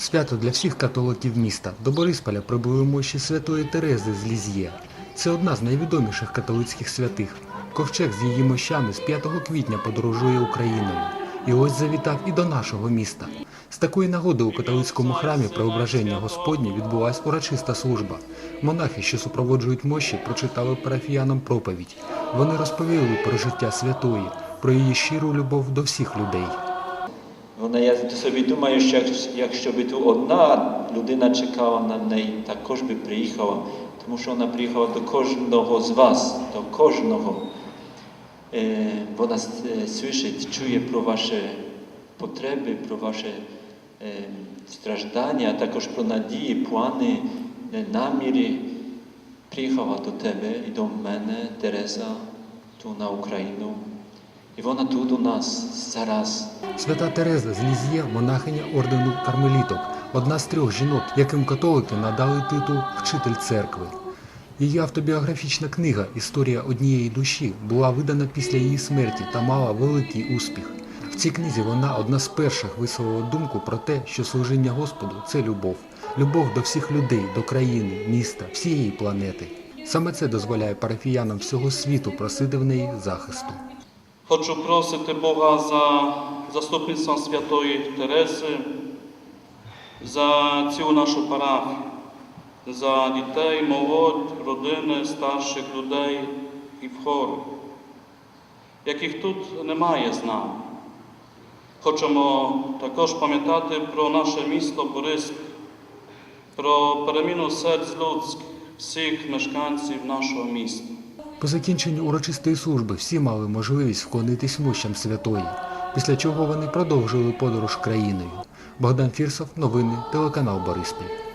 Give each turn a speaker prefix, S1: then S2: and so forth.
S1: Свято для всіх католиків міста. До Борисполя прибули мощі святої Терези з Лізьє. Це одна з найвідоміших католицьких святих. Ковчег з її мощами з 5 квітня подорожує Україною. І ось завітав і до нашого міста. З такої нагоди у католицькому храмі Преображення Господнє відбулась урочиста служба. Монахи, що супроводжують мощі, прочитали парафіянам проповідь. Вони розповіли про життя святої, про її щиру любов до всіх людей.
S2: Вона, я собі думаю, що якщо б тут одна людина чекала на неї, також би приїхала, тому що вона приїхала до кожного з вас, до кожного. Е, Вона е, слышить, чує про ваші потреби, про ваші е, страждання, а також про надії, плани, е, наміри. Приїхала до тебе і до мене, Тереза, ту на Україну. І вона тут у нас зараз.
S1: Свята Тереза з Лізьє – монахиня ордену кармеліток, одна з трьох жінок, яким католики надали титул «Вчитель церкви». Її автобіографічна книга «Історія однієї душі» була видана після її смерті та мала великий успіх. В цій книзі вона одна з перших висловила думку про те, що служіння Господу – це любов. Любов до всіх людей, до країни, міста, всієї планети. Саме це дозволяє парафіянам всього світу просити в неї захисту.
S3: Хочу просити Бога за заступництво Святої Тереси, за цілу нашу парафію, за дітей, молодь, родини, старших людей і хворих, яких тут немає з нами. Хочемо також пам'ятати про наше місто Бориспіль, про переміну серць людських, всіх мешканців нашого міста.
S1: По закінченню урочистої служби всі мали можливість вклонитись мощам святої, після чого вони продовжили подорож країною. Богдан Фірсов, новини, телеканал Бориспіль.